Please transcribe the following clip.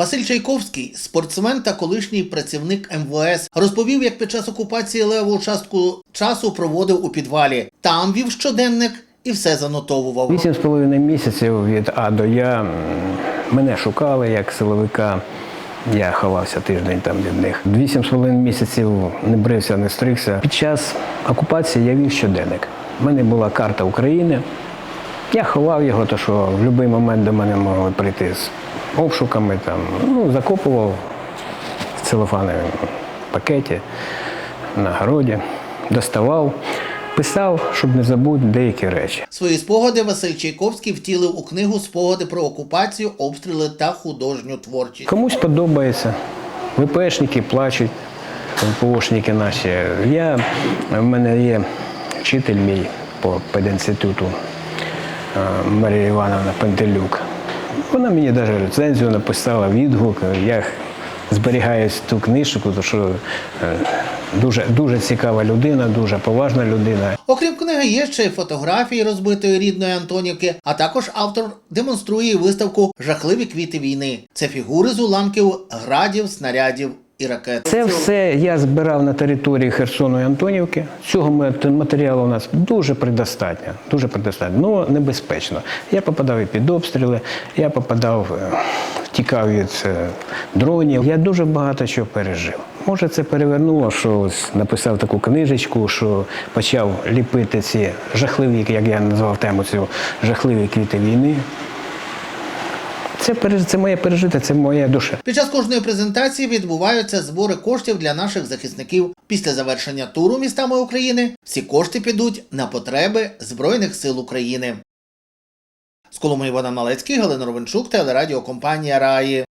Василь Чайковський, спортсмен та колишній працівник МВС, розповів, як під час окупації леву частку часу проводив у підвалі. Там вів щоденник і все занотовував. Вісім з половиною місяців від А до Я мене шукали як силовика. Я ховався тиждень там від них. Вісім з половиною місяців не брився, не стригся. Під час окупації я вів щоденник. У мене була карта України. Я ховав його, то що в будь-який момент до мене могли прийти з обшуками, там, ну, закопував в целофановому пакеті на городі, доставав, писав, щоб не забути деякі речі. Свої спогади Василь Чайковський втілив у книгу Спогади про окупацію, обстріли та художню творчість. Комусь подобається. ВПшники плачуть, ВПОшники наші. Я, в мене є вчитель мій по пединституту е, Марія Івановна Пентелюк. Вона мені навіть рецензію написала, відгук. Я зберігаю ту книжку, тому що е, дуже, дуже цікава людина, дуже поважна людина. Окрім книги, є ще й фотографії розбитої рідної Антонівки, а також автор демонструє виставку Жахливі квіти війни. Це фігури з уламків градів, снарядів і ракет. Це все я збирав на території Херсону і Антонівки. Цього матеріалу у нас дуже предостатньо, дуже предостатньо, але небезпечно. Я попадав і під обстріли, я попадав, е, втікав від е, дронів. Я дуже багато чого пережив. Може, це перевернуло, що ось написав таку книжечку, що почав ліпити ці жахливі, як я назвав тему цю жахливі квіти війни. Це, це моє пережите, це моя душа. Під час кожної презентації відбуваються збори коштів для наших захисників. Після завершення туру містами України всі кошти підуть на потреби Збройних сил України. З Коломиї Івана Малецький, Галина Ровенчук, телерадіокомпанія Раї.